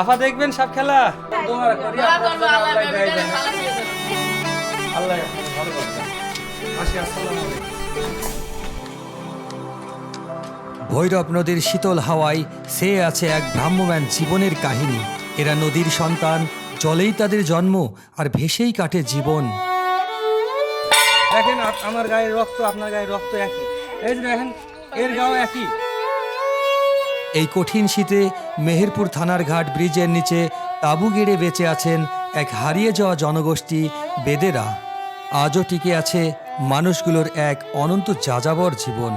আফা দেখবেন সব খেলা? করি আল্লাহ ভালো আসি আসসালামু ভৈরব নদীর শীতল হাওয়ায় সে আছে এক ভ্রাম্যমান জীবনের কাহিনী। এরা নদীর সন্তান জলেই তাদের জন্ম আর ভেসেই কাটে জীবন। দেখেন আমার গায়ের রক্ত আপনার গায়ের রক্ত একই। এই যে দেখেন এর গাও একই। এই কঠিন শীতে মেহেরপুর থানার ঘাট ব্রিজের নিচে তাঁবু গেড়ে বেঁচে আছেন এক হারিয়ে যাওয়া জনগোষ্ঠী বেদেরা। আজও টিকে আছে মানুষগুলোর এক অনন্ত যাযাবর জীবন,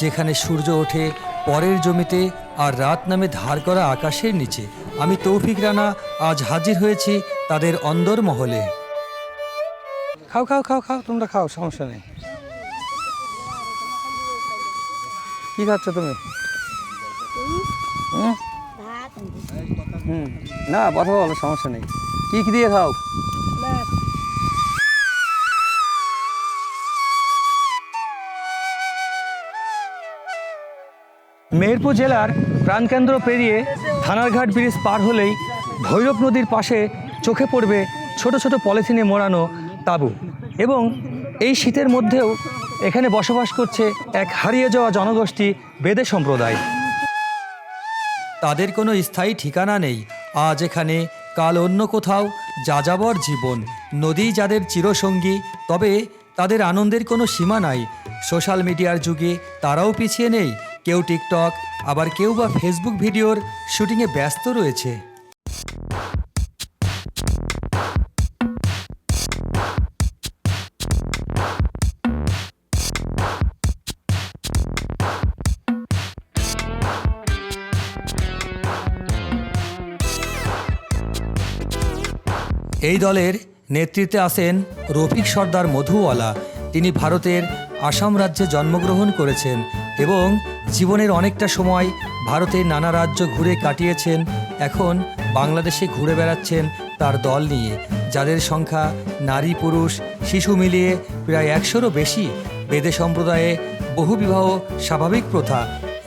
যেখানে সূর্য ওঠে পরের জমিতে আর রাত নামে ধার করা আকাশের নিচে। আমি তৌফিক রানা, আজ হাজির হয়েছি তাদের অন্দর মহলে। খাও খাও খাও খাও, তোমরা খাও, সমস্যা নেই। কি খাচ্ছ তুমি? হুম, না, কথা বলো সমস্যা নেই। কি কি দিয়ে খাও? মেহেরপুর জেলার প্রাণকেন্দ্র পেরিয়ে থানারঘাট ব্রিজ পার হলেই ভৈরব নদীর পাশে চোখে পড়বে ছোট ছোট পলিথিনে মোড়ানো তাঁবু এবং এই শীতের মধ্যেও এখানে বসবাস করছে এক হারিয়ে যাওয়া জনগোষ্ঠী বেদে সম্প্রদায়। তাদের কোনো স্থায়ী ঠিকানা নেই। আজ এখানে, কাল অন্য কোথাও, যাযাবর জীবন। নদী যাদের চিরসঙ্গী, তবে তাদের আনন্দের কোনো সীমা নাই। সোশ্যাল মিডিয়ার যুগে তারাও পিছিয়ে নেই। কেউ টিকটক, আবার কেউ বা ফেসবুক ভিডিওর শুটিংয়ে ব্যস্ত রয়েছে। এই দলের নেতৃত্বে আসেন রফিক সর্দার মধুওয়ালা। তিনি ভারতের আসাম রাজ্যে জন্মগ্রহণ করেছেন এবং জীবনের অনেকটা সময় ভারতের নানা রাজ্য ঘুরে কাটিয়েছেন। এখন বাংলাদেশে ঘুরে বেড়াচ্ছেন তার দল নিয়ে, যাদের সংখ্যা নারী পুরুষ শিশু মিলিয়ে প্রায় একশোরও বেশি। বেদে সম্প্রদায়ে বহুবিবাহ স্বাভাবিক প্রথা।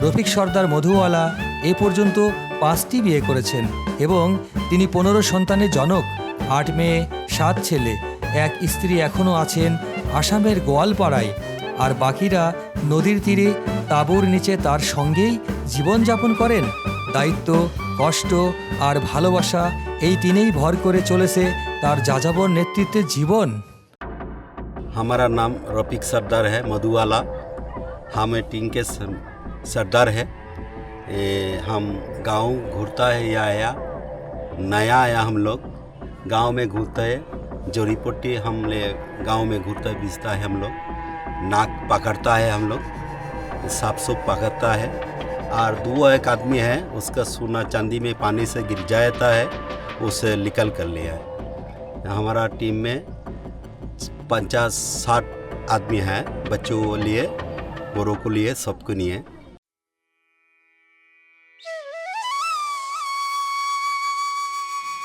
রফিক সর্দার মধুওয়ালা এ পর্যন্ত পাঁচটি বিয়ে করেছেন এবং তিনি পনেরো সন্তানের জনক। আট মেয়ে সাত ছেলে এক স্ত্রী এখনও আছেন আসামের গোয়ালপাড়ায় আর বাকিরা নদীর তীরে তাঁবুর নিচে তার সঙ্গেই জীবনযাপন করেন দায়িত্ব কষ্ট আর ভালোবাসা এই তিনেই ভর করে চলেছে তার যাযাবর নেতৃত্বের জীবন हमारा नाम रफीक सरदार है मधुवाला हम टीम के स- सरदार है ये हम गांव घूरता है या आया नया आया हम लोग गांव में घूरता है जोरी पट्टी हम ले गांव में घूरता है बीजता है हम लोग नाक पकड़ता है हम लोग साफ सुप पकड़ता है और दो एक आदमी है उसका सोना चांदी में पानी से गिर जाता है उसे निकल कर लिया है हमारा टीम में पचास साठ आदमी हैं बच्चों को लिए बड़ों को लिए सबको लिए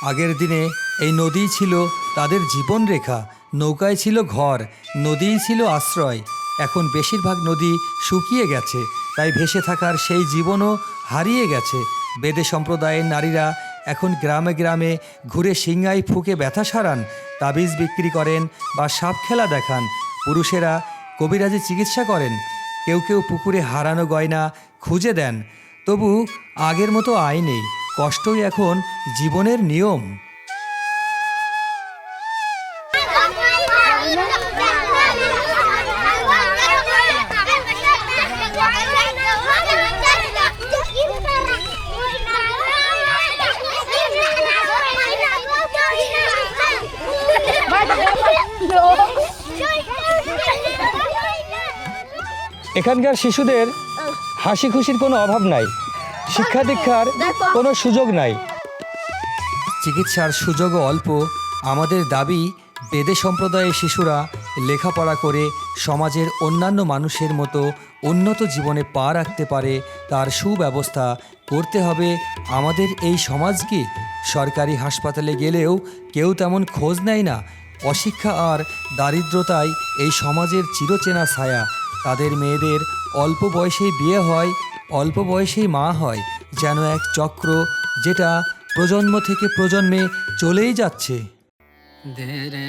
আগের দিনে এই নদী ছিল তাদের জীবনরেখা, নৌকায় ছিল ঘর, নদীই ছিল আশ্রয়। এখন বেশিরভাগ নদী শুকিয়ে গেছে, তাই ভেসে থাকার সেই জীবনও হারিয়ে গেছে। বেদে সম্প্রদায়ের নারীরা এখন গ্রামে গ্রামে ঘুরে সিংহাই ফুকে ব্যথা সারান, তাবিজ বিক্রি করেন বা সাপ খেলা দেখান। পুরুষেরা কবিরাজি চিকিৎসা করেন, কেউ কেউ পুকুরে হারানো গয়না খুঁজে দেন। তবু আগের মতো আয় নেই, কষ্টই এখন জীবনের নিয়ম। এখানকার শিশুদের হাসি খুশির কোনো অভাব নাই। শিক্ষা দীক্ষার কোনো সুযোগ নাই। চিকিৎসার সুযোগও অল্প। আমাদের দাবি, বেদে সম্প্রদায়ের শিশুরা লেখাপড়া করে সমাজের অন্যান্য মানুষের মতো উন্নত জীবনে পা রাখতে পারে, তার সুব্যবস্থা করতে হবে। আমাদের এই সমাজকে সরকারি হাসপাতালে গেলেও কেউ তেমন খোঁজ নেয় না। অশিক্ষা আর দারিদ্রতাই এই সমাজের চিরচেনা ছায়া। তাদের মেয়েদের অল্প বয়সেই বিয়ে হয়, অল্প বয়সেই মা হয়, যেন এক চক্র যেটা প্রজন্ম থেকে প্রজন্মে চলেই যাচ্ছে। দে রে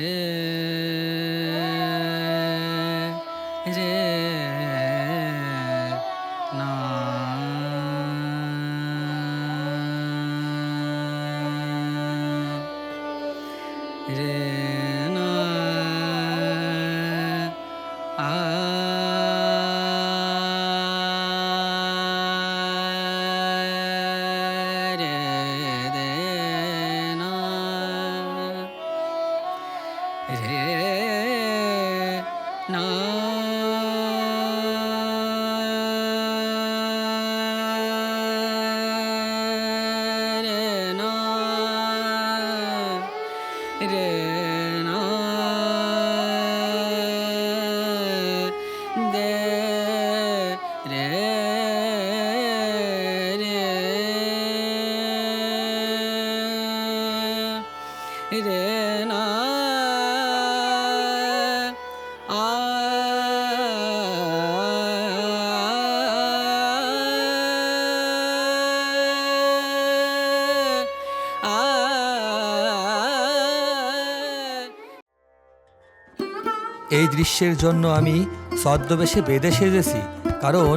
এই দৃশ্যের জন্য আমি ছদ্মবেশে বেদে সেজেছি কারণ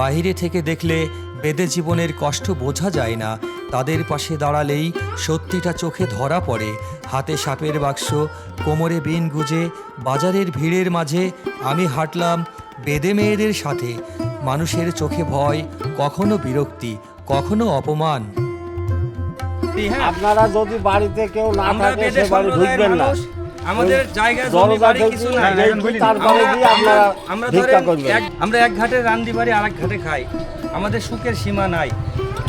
বাইরে থেকে দেখলে বেদে জীবনের কষ্ট বোঝা যায় না। তাদের পাশে দাঁড়ালেই সত্যিটা চোখে ধরা পড়ে। হাতে সাপের বাক্স কোমরে বিন গুজে বাজারের ভিড়ের মাঝে আমি হাঁটলাম বেদে মেয়েদের সাথে। মানুষের চোখে ভয় কখনো বিরক্তি কখনো অপমান। আপনারা যদি বাড়িতে কেউ না থাকে সে বাড়ি ঢুকবেন না। আমাদের জায়গা জমি বাড়ি কিছু নাই। তারপরে আমরা- আমরা- আমরা ভিক্ষা ধরেন এক- আমরা এক ঘাটে রান্দি বাড়ি আর এক ঘাটে খাই। আমাদের সুখের সীমা নাই।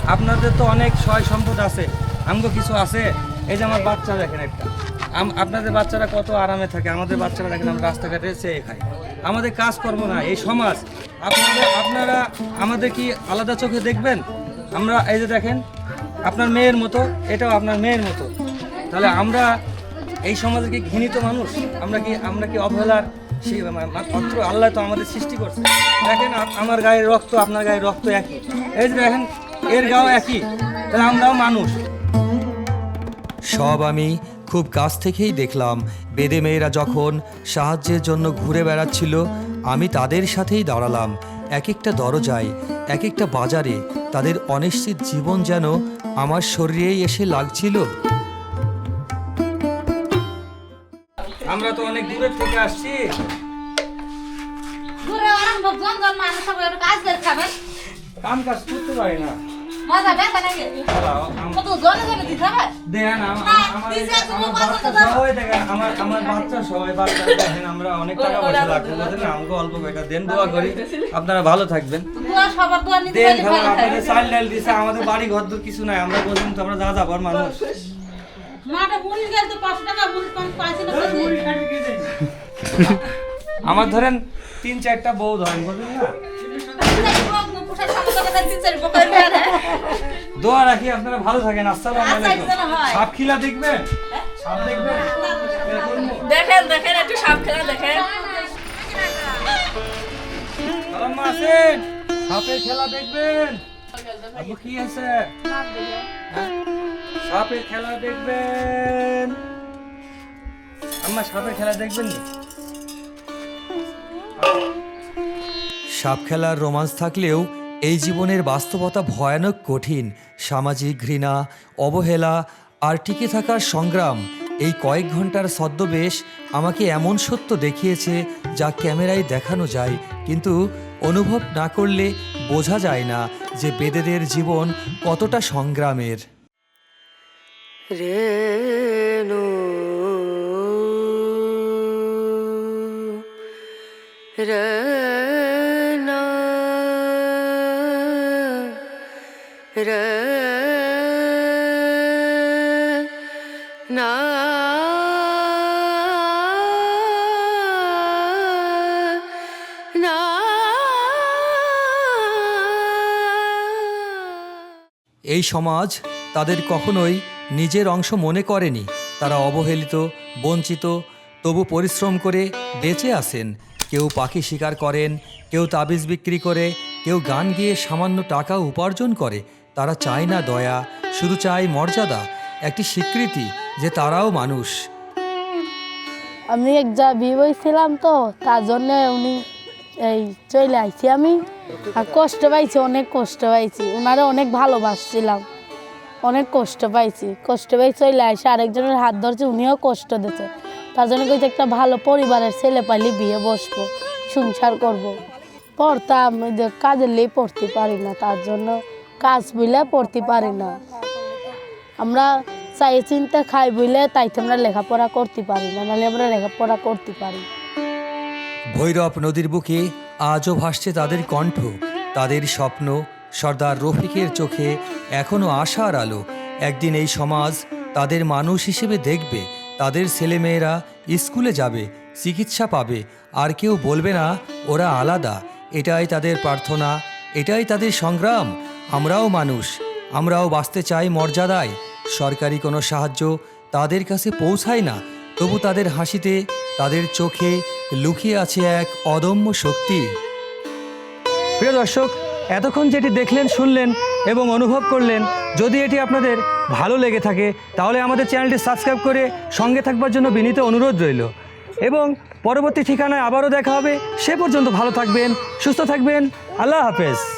আপনাদের তো অনেক সয় সম্পদ আছে। আমগো কিছু আছে? এই যে আমার বাচ্চা দেখেন একটা। আপনাদের বাচ্চারা কত আরামে থাকে। আমাদের বাচ্চারা দেখেন আমরা রাস্তাঘাটে চেয়ে খাই। আমাদের কাজকর্ম না এই সমাজ আপনাদের আপনারা আমাদের কি আলাদা চোখে দেখবেন? আমরা এই যে দেখেন আপনার মেয়ের মতো এটাও আপনার মেয়ের মতো। তাহলে আমরা এই সমাজে কি ঘৃণিত মানুষ? আমরা কি আমরা কি অবহেলার সেই মাত্র আল্লাহ তো আমাদের সৃষ্টি করছে। দেখেন আমার গায়ের রক্ত, আপনার গায়ের রক্ত একই। এই যে দেখেন, এর গাও একই। তাহলে আমরাও মানুষ। সব আমি খুব কাছ থেকেই দেখলাম। বেদে মেয়েরা যখন সাহায্যের জন্য ঘুরে বেড়াচ্ছিল, আমি তাদের সাথেই দাঁড়ালাম। এক একটা দরজায় এক একটা বাজারে তাদের অনিশ্চিত জীবন যেন আমার শরীরেই এসে লাগছিল। আমরা তো অনেক দূরের থেকে আসছি। ঘুরে অনেক লোকজন জন্ম আমি সবাই একটু কাজ করে কাম কাজ করতে পারি না। মজা বেতন নাকি? কত জনে জনে দিতে হবে? আম- আমার বাচ্চা। সবাই দেখেন আমার আমার বাচ্চা সবাই বাচ্চা দেখেন আমরা অনেক টাকা পয়সা লাগবে বুঝলেন? আমাকে অল্প দেন দোয়া করি। আপনারা ভালো থাকবেন। দেন আপনাদের চাল ডাল দিছে আমাদের বাড়ি ঘর দূর কিছু নাই আমরা বলছেন তো আমরা যা যাবার মানুষ। আমার ধরেন তিন চারটা বউ ধরেন না? দোয়া রাখি আপনারা ভালো থাকেন আসসালামু আচ্ছা, আলাইকুম। সাপ খিলা দেখবেন সাপ দেখবেন দেখেন দেখেন একটু সাপ খেলা দেখেন। আছেন সাপের খেলা দেখবেন? কি আছে? হ্যাঁ? সাপের খেলা দেখবেন। আম্মা, সাপের খেলা দেখবেন সাপ খেলার রোমান্স থাকলেও এই জীবনের বাস্তবতা ভয়ানক কঠিন। সামাজিক ঘৃণা, অবহেলা আর টিকে থাকার সংগ্রাম এই কয়েক ঘণ্টার ছদ্মবেশ আমাকে এমন সত্য দেখিয়েছে যা ক্যামেরায় দেখানো যায়। কিন্তু অনুভব না করলে বোঝা যায় না যে বেদেদের জীবন কতটা সংগ্রামের। রেণু রনা রনা এই সমাজ তাদের কখনোই নিজের অংশ মনে করেনি। তারা অবহেলিত, বঞ্চিত, তবু পরিশ্রম করে বেঁচে আসেন কেউ পাখি শিকার করেন, কেউ তাবিজ বিক্রি করে, কেউ গান গিয়ে সামান্য টাকা উপার্জন করে। তারা চায় না দয়া, শুধু চায় মর্যাদা, একটি স্বীকৃতি যে তারাও মানুষ। আমি এক যা বিয়ে হয়েছিলাম তো, তার জন্য উনি এই চলে আইছি আমি। কষ্ট পাইছি, অনেক কষ্ট পাইছি। ওনারে অনেক ভালোবাসছিলাম। অনেক কষ্ট পাইছি। কষ্ট পাই চলে আইসি আরেকজনের হাত ধরছে, উনিও কষ্ট দিচ্ছে তার জন্য কইছে, একটা ভালো পরিবারের ছেলে পাইলে বিয়ে বসবো, সংসার করব। পড়তাম কাজের লেগে পড়তে পারি না, তার জন্য কাজ বুঝলে পড়তে পারি না। আমরা চাই চিন্তা খাই বইলে তাইতে আমরা লেখাপড়া করতে পারি না, নাহলে আমরা লেখাপড়া করতে পারি ভৈরব নদীর বুকে আজও ভাসছে তাদের কণ্ঠ, তাদের স্বপ্ন সর্দার রফিকের চোখে এখনও আশার আলো। একদিন এই সমাজ তাদের মানুষ হিসেবে দেখবে, তাদের ছেলেমেয়েরা স্কুলে যাবে, চিকিৎসা পাবে, আর কেউ বলবে না, ওরা আলাদা, এটাই তাদের প্রার্থনা, এটাই তাদের সংগ্রাম, আমরাও মানুষ, আমরাও বাঁচতে চাই মর্যাদায়। সরকারি কোনো সাহায্য তাদের কাছে পৌঁছায় না, তবু তাদের হাসিতে, তাদের চোখে লুকিয়ে আছে এক অদম্য শক্তি। প্রিয় দর্শক এতক্ষণ যেটি দেখলেন, শুনলেন এবং অনুভব করলেন, যদি এটি আপনাদের ভালো লেগে থাকে, তাহলে আমাদের চ্যানেলটি সাবস্ক্রাইব করে সঙ্গে থাকবার জন্য বিনীত অনুরোধ রইল। এবং পরবর্তী ঠিকানায় আবারও দেখা হবে। সে পর্যন্ত ভালো থাকবেন, সুস্থ থাকবেন। আল্লাহ হাফেজ।